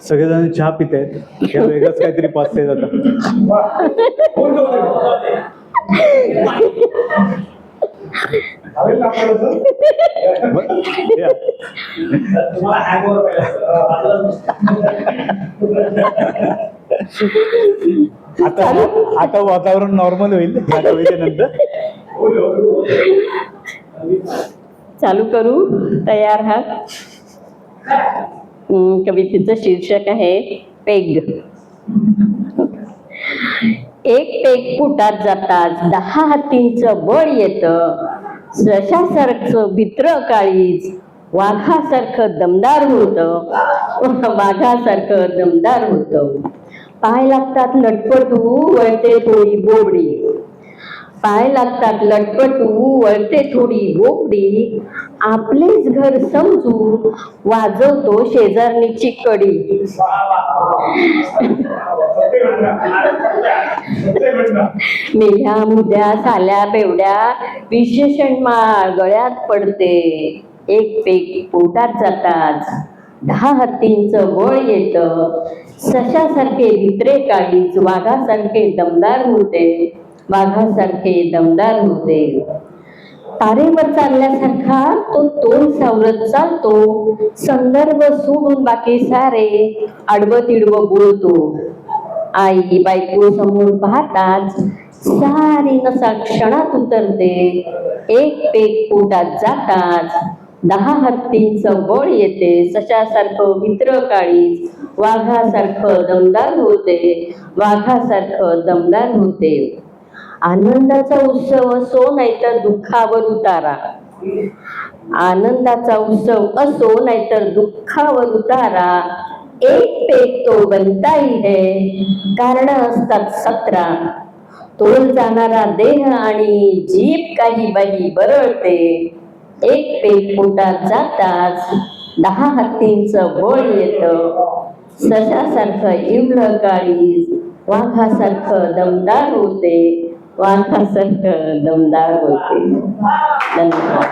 सगळेजण चहा पित आहेत. त्या वेगळंच काहीतरी पाचते जातात. ब- आता आता वातावरण नॉर्मल होईल. चालू करू. तयार हा कवितेचं शीर्षक आहे पेग. एक पेग पुटात जाताच दहा हातींचं बळ येत. सशासारखं भित्र काळीज वाघासारखं दमदार होत. वाघासारखं दमदार होतं. पाय लागतात लटपटू वळते थोडी बोबडी. पाय लागतात लटपटू वळते थोडी बोबडी. आपलेच घर समजून वाजवतो शेजारणीची कडी मेघ्या मुद्या साल्या बेवड्या विशेषण माळ गळ्यात पडते. एक पेक पोटात जातात. दहा हत्तींचं बळ येतं. सशासारखे भित्रे काळीच वाघासारखे दमदार होते वाघासारखे दमदार होते. तारेवर चालल्यासारखा तो तोल सावरत चालतो. संदर्भ सोडून बाकी सारे आडवं तिडवं बोलतो. आई बायको समोर पाहताच सारी नसा क्षणात उतरते. एक पेक पोटात जाताच दहा हत्तींचं बळ येते. सशासारखं मित्र काळी वाघासारखं दमदार होते वाघासारखं दमदार होते. आनंदाचा उत्सव असो नाहीतर दुःखावर उतारा. आनंदाचा उत्सव असो नाहीतर दुःखावर उतारा. एक पेक तो बनताही है कारण असतात सतरा. तोल जाणारा देह आणि जीभ काही बाई बरळते. एक पेक पोटात जाताच दहा हत्तींचं बळ येतं. सशासारखं इवलं काळी वाघासारखं दमदार होते. वाघासारखं दमदार होते. धन्यवाद.